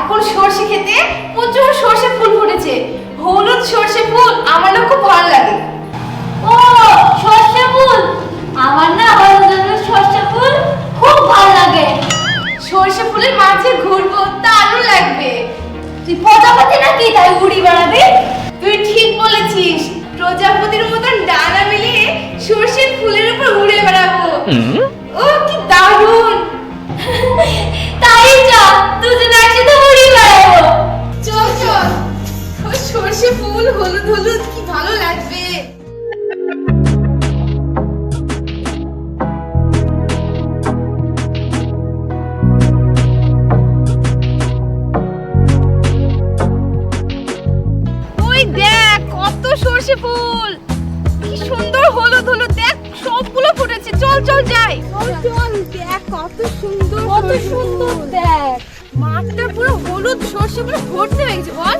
এখন সর্ষে খেতে প্রচুর সর্ষে ফুল ফুটেছে। হলুদ সর্ষে ফুল আমার না খুব ভালো লাগে। ও সর্ষে ফুল? আমার না হলুদ রঙের সর্ষে ফুল খুব ভালো লাগে। সর্ষে ফুলের মাঝে ঘুরবো দারুণ লাগবে। তুই প্রজাপতি নাকি তাই উড়ি বেড়াবি? তুই ঠিক বলেছিস। প্রজাপতির মতন ডানা মিলিয়ে সর্ষের ফুলের উপর উড়ে বেড়াবো। ও কি দারুণ! সর্ষে ফুল হলুদ হলুদ কি ভালো লাগবে। ওই দেখ কত সর্ষে ফুল। কি সুন্দর হলুদ হলুদ দেখ সবগুলো ফুটেছে। চল চল যাই। চল চল দেখ কত সুন্দর কত সুন্দর দেখ। মাঠটা পুরো হলুদ সর্ষে পুরো ভর্তি হয়ে গেছে বল।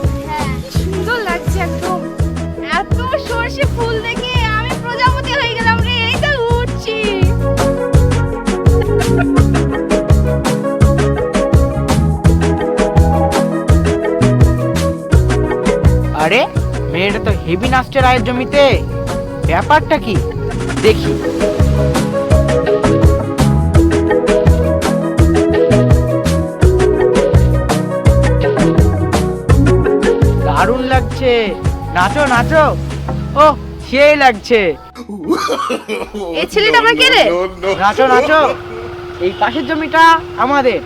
লাগছে একদম এত সর্ষে ফুল দেখে আমি প্রজাপতি হয়ে গেলাম রে, এই তো উঠছি আরে, মেয়েটা তো হেভি নাচছে রায়ের জমিতে। ব্যাপারটা কি? দেখি। লাগছে। নাচো নাচো। ও সেই লাগছে। এই ছেলেটা আমার কে রে? নাচো নাচো। এই পাশের জমিটা আমাদের।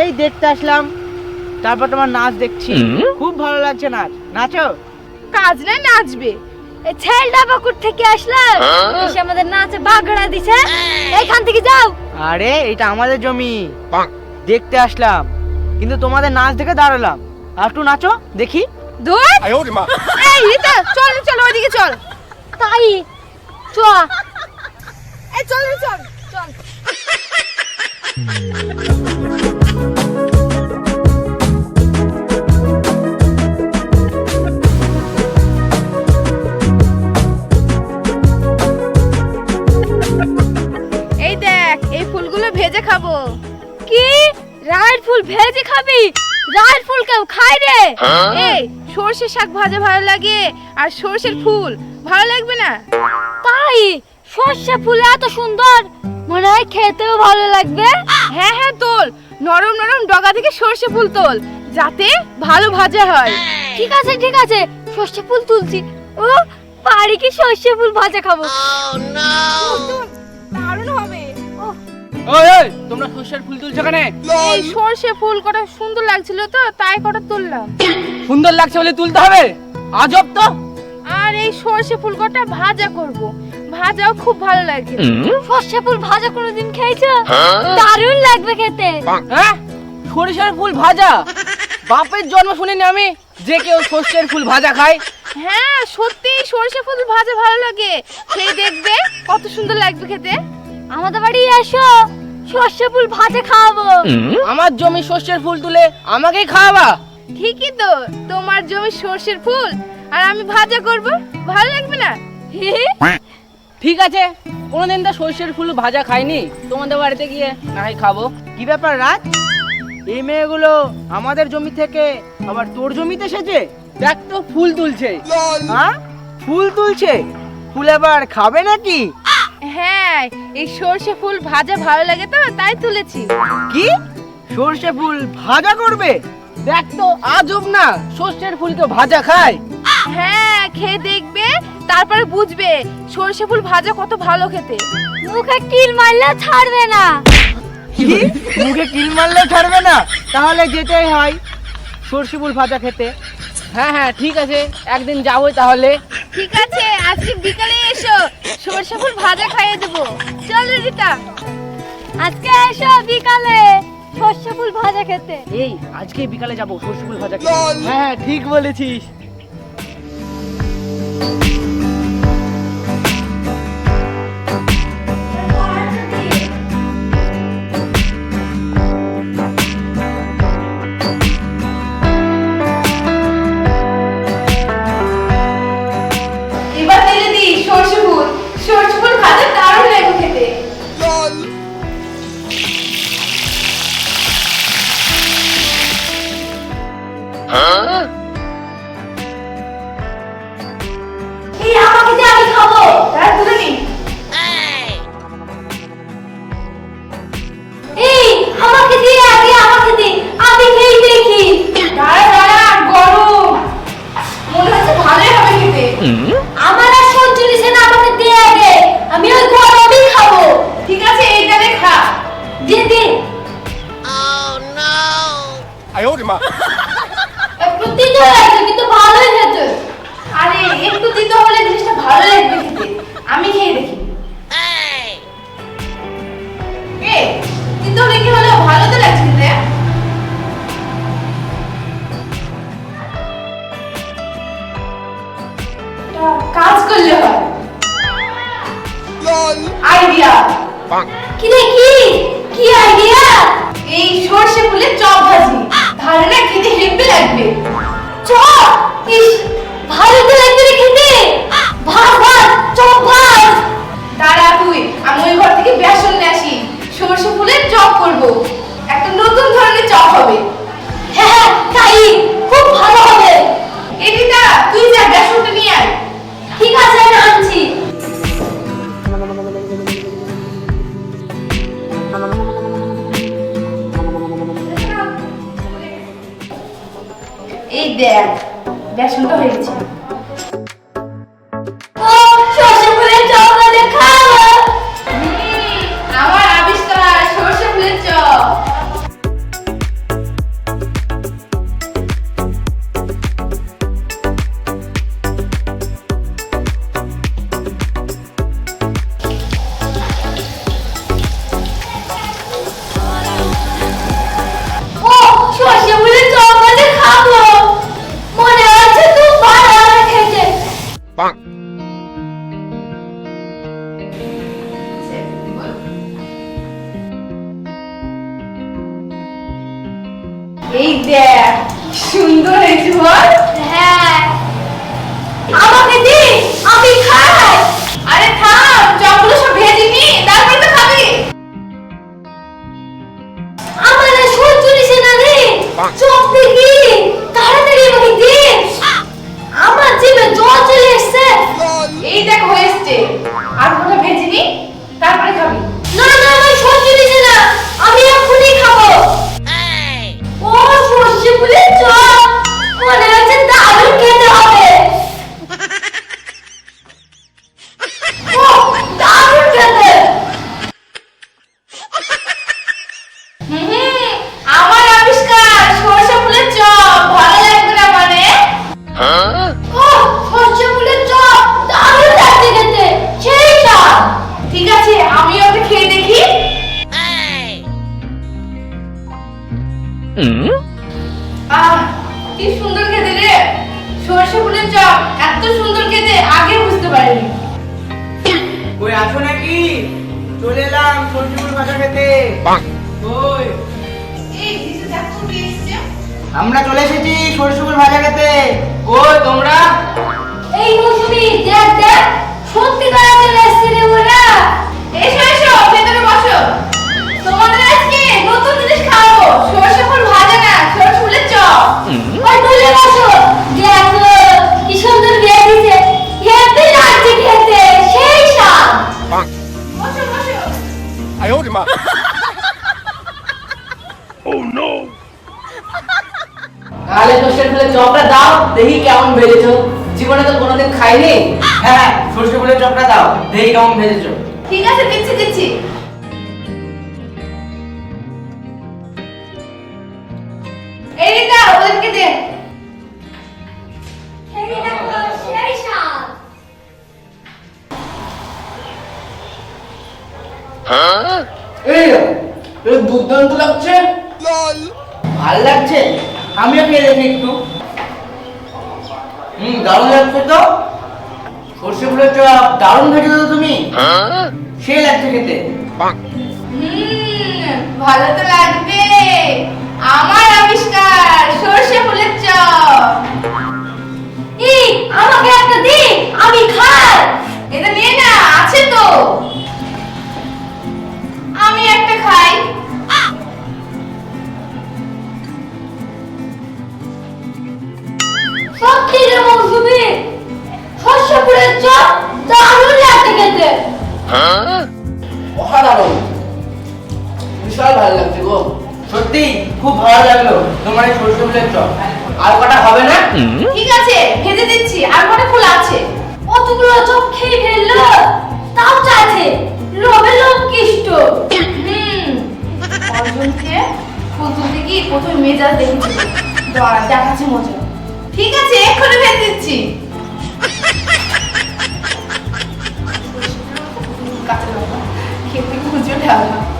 এই দেখতে আসলাম। তারপর তোমার নাচ দেখছি। খুব ভালো লাগছে নাচ। নাচো। কাজ নাই নাচবে। এই ছেলটা বাকুর থেকে আসলে? এসে আমাদের নাচে বাগড়া দিছে। এইখান থেকে যাও। আরে এটা আমাদের জমি। দেখতে আসলাম। কিন্তু তোমাদের নাচ দেখে দাঁড়ালাম। আর একটু নাচো দেখি। দূর এই রিতা চল চল ওইদিকে চল। তাই? চ এই চল চল চল এই দেখ এই ফুলগুলো ভেজে খাব। কি? রায়ের ফুল ভেজে খাবি? রায়ের ফুল কেউ খাই রে? এই সর্ষে শাক ভাজা ভালো লাগে আর সর্ষের ফুল ভালো লাগবে না? তাই? সর্ষে ফুল এত সুন্দর মনে হয় খেতেও ভালো লাগবে। হ্যাঁ হ্যাঁ তোল। নরম নরম ডগা থেকে সর্ষে ফুল তোল যাতে ভালো ভাজা হয়। ঠিক আছে ঠিক আছে সর্ষে ফুল তুলছি। ও বাড়ি কি সর্ষে ফুল ভাজা খাব? দারুণ হবে। ওই ওই তোমরা সর্ষের ফুল তুলছো কেন? এই সর্ষে ফুল কটা সুন্দর লাগছিল তো তাই কটা তুললাম। সুন্দর লাগছে বলে তুলতে হবে? আজব তো। আর এই সর্ষে ফুল কটা ভাজা করব। ভাজাও খুব ভালো লাগে সর্ষে ফুল ভাজা কোনোদিন খেয়েছো? দারুণ লাগবে খেতে। হ্যাঁ? সরিষার ফুল ভাজা? বাপের জন্ম শুনিনি আমি যে কেউ সর্ষের ফুল ভাজা খায়। হ্যাঁ সত্যি সর্ষে ফুল ভাজা ভালো লাগে। সেই দেখবে কত সুন্দর লাগবে খেতে। আমাদের বাড়ি এসো সর্ষে ফুল ভাজা খাওয়াবো। আমার জমি সর্ষের ফুল তুলে আমাকেই খাওয়াবা? ঠিকই তো তোমার জমি সর্ষের ফুল আর আমি ভাজা করব ভালো লাগবে না? ঠিক আছে কোনোদিন তো সর্ষের ফুল ভাজা খাইনি তোমাদের বাড়িতে গিয়ে না হয় খাব। কি ব্যাপার রাজ? এই মেয়েগুলো আমাদের জমি থেকে আবার তোর জমিতে এসেছে? দেখ তো ফুল তুলছে। হ্যাঁ ফুল তুলছে? ফুল আবার খাবে নাকি? এই সর্ষে ফুল ভাজা ভালো লাগে তো তাই তুলেছি। কি? সর্ষে ফুল ভাজা করবে? দেখ তো আজব না সর্ষের ফুল তো ভাজা খায়। হ্যাঁ খেয়ে দেখবে তারপরে বুঝবে সর্ষে ফুল ভাজা কত ভালো খেতে। মুখে কিল মারলে ছাড়বে না। কি? মুখে কিল মারলেও ছাড়বে না? তাহলে যেতেই হয় সর্ষে ফুল ভাজা খেতে। হ্যাঁ হ্যাঁ ঠিক আছে একদিন যাব তাহলে। ঠিক আছে। আজকে বিকালে এসো সরষে ফুল ভাজা খাইয়ে দেবো। চল রিতা। আজকে এসো বিকালে সরষে ফুল ভাজা খেতে। এই আজকে বিকালে যাব সরষে ফুল ভাজা খেতে। হ্যাঁ হ্যাঁ ঠিক বলেছিস। মা। একটু তিতো লাগছে কিন্তু ভালোই হয়েছে আরে একটু তিতো হলে জিনিসটা ভালো লাগবে আমি খেয়ে দেখি। এ তিতো লেগে হলে? ভালো তো লাগছে খেতে হ্যাঁ? কাজ করলে হয়। আইডিয়া। কি রে কি? কি আইডিয়া? এই সর্ষে ফুলে চপ ভাজি। ধারণা খেতে হেব্বি লাগবে। চ ইস ভালো তো লাগবে রে খেতে। ভাত ভাত, চপ, ভাত। দাঁড়া তুই, আমি ওই ঘর থেকে বেসন নিয়ে আসি। সরষে ফুলের চপ করব। একটা নতুন ধরনের চপ হবে। হ্যাঁ হ্যাঁ তাই। খুব ভালো হবে। এদিটা এই দেখ সুন্দর হয়েছে বল হ্যাঁ। আমাকে দি আমি খাই। আরে থাম চপগুলো সব ভেজে নি তারপরে তো খাবি। আমার না সহ্য নিছে না রে। চোখ দেখি তাড়াতাড়ি আমাকে দে। আমার জিভে জল চলে এসছে। এই দেখ হয়েছে। আর কোনটা ভেজে নি তারপরে খাবি। না না সর্ষে ফুলের চপ এত সুন্দর খেতে আগে বুঝতে পারিনি। ওই আছো নাকি? চলে এলাম ভাজা খেতে। ওই আমরা চলে এসেছি সরষে ফুল ভাজা খেতে। কই তোমরা? এই মৌসুমি দেখ দেখ সত্যি করে চলে এসছে রে ওরা। এসো এসো ভেতরে বসো। তোমাদের আজকে নতুন জিনিস খাওয়াবো খাইনি হ্যাঁ সর্ষে ফুলের চপটা দাও। দেখি কেমন ভেজেছো? ঠিক আছে দিচ্ছি দিচ্ছি। রিতা ওদেরকে দে। সেই দেখো সেই স্বাদ এই এই দুর্দান্ত লাগছে। ভালো লাগছে। আমিও খেয়ে দেখি একটু। হুম দারুণ লাগছে তো। সর্ষে ফুলের চপ দারুণ ভেজেছো তো তুমি? সে লাগছে খেতে। ভালো তো লাগবে। আমার আবিষ্কার সরষে ফুলের চপ। এই আমাকে একটা দে আমি খাই। এটা নিয়ে না আছে তো। ভালো লাগল। তোমার এই সরষে ফুলের চপ। আর কটা হবে না? ঠিক আছে ভেজে দিচ্ছি। আর কটা ফুল আছে? কতগুলো চপ খেয়ে ফেলল তাও চাইছে লোভে লোভ কিষ্ট অর্জুনকে ফুল তুলতে গিয়ে প্রথমে মেজাজ দেখেছিল দাঁড়া দেখাচ্ছি মজা। ঠিক আছে এক্ষুনি ভেজে দিচ্ছি। কাঁচা লঙ্কা। খেতে খুঁজে ঢালা দেখো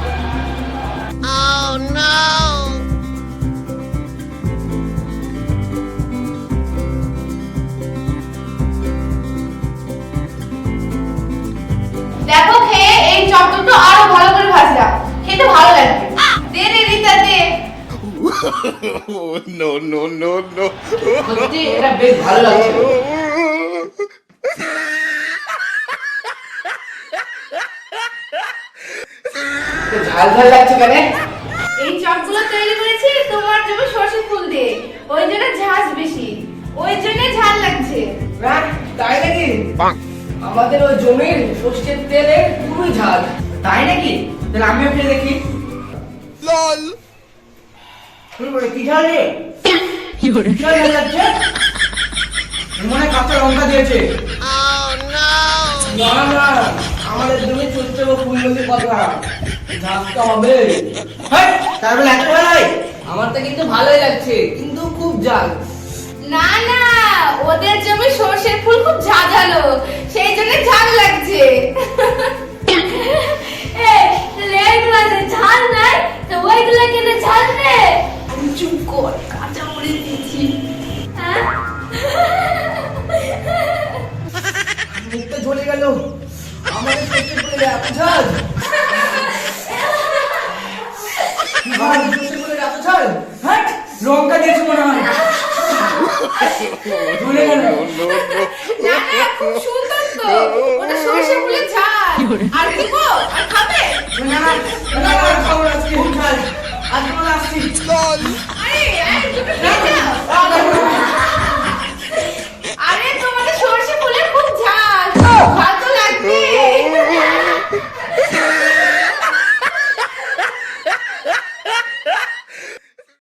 No, no, no, no. সত্যি এটা বেশ ভালো লাগছে। ঝাল ঝাল লাগছে কেন? এই চপগুলো তৈরি করেছি তোমার জন্য সরষে ফুল দিয়ে। ওই জন্য ঝাঁজ বেশি। ওই জন্য ঝাল লাগছে। তাই নাকি. আমাদের ওই জমির সর্ষের তেলে পুরোই ঝাল। তাই নাকি? তাহলে আমিও খেয়ে দেখি। LOL. শুরু করে কি ঝাল রে? কি করে ঝাল ঝাল লাগছে? মনে কাঁচা লঙ্কা দিয়েছে। না না আমাদের জমি সর্ষে ও ফুল কথা। ঝাঁজটা হবে। তার বলে আমার তো কিন্তু ভালোই লাগছে কিন্তু খুব ঝাল। না না ওদের জমি সরষের ফুল খুব ঝাঁঝালো সেই জন্য ঝাল লাগছে। লেট চুপ কর কাঁচা মরিচ দিচ্ছি মুখটা ঝরে গেল আমাদের সর্ষে ফুলের এত ঝাল আমাদের সর্ষে ফুলের এত ঝাল হ্যাঁ লঙ্কা দিয়েছে মনে হয় ঝরে গেল খুব সুন্দর তো। ওটা সরষের ফুলের ঝাল। আর দিব আর